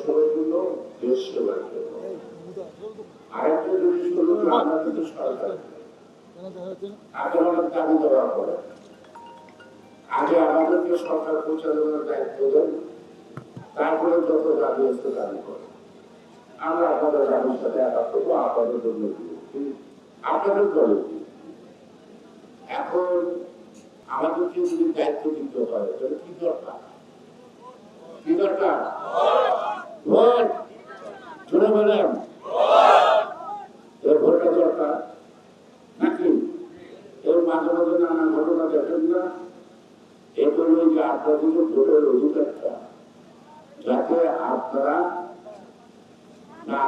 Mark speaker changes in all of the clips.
Speaker 1: জন্য দেশ সেবার জন্য আরেকটা জিনিস হলো আমরা কিন্তু সরকার। আগে অনেক দাবি দেওয়া করে আগে আমাদেরকে সরকার পরিচালনার দায়িত্ব দেন। তারপরে যত দাবি আসতে দাবি করে আমরা আপনাদের দাবির সাথে একা করব, আপনাদের জন্য আপনাদের দলে এখন আমাদেরকে যদি দায়িত্ব দিতে হয় তাহলে কি দরকার? কি দরকার? ভোট শুনে বলেন এর ভোটটা দরকার? নাকি? এর মাঝে মাঝে নানা ঘটনা যাতে আপনারা না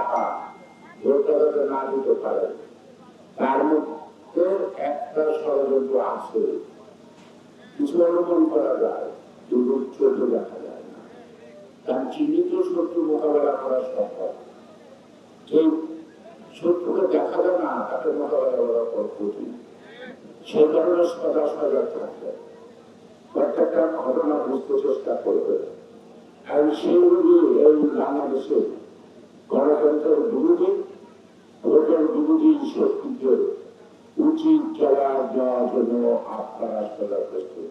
Speaker 1: ভোটটা যাতে না দিতে পারেন, তার মধ্যে একটা ষড়যন্ত্র আছে। কিছু অনুমান করা যায় চোদ্দ দেখা চিহ্নিত শত্রু মোকাবেলা করা সম্ভব। যে শত্রুকে দেখা যায় না, তাকে মোকাবেলা করা কঠিন। সেই কারণে সদা সজাগ থাকবে। প্রত্যেকটা ঘটনা বুঝতে চেষ্টা করবে। আর সেই অনুযায়ী এই বাংলাদেশে গণতন্ত্রের বিরোধী, ভোটের বিরোধী শক্তিকে উচিত জবাব দেওয়ার জন্য আপনারা সদা প্রস্তুত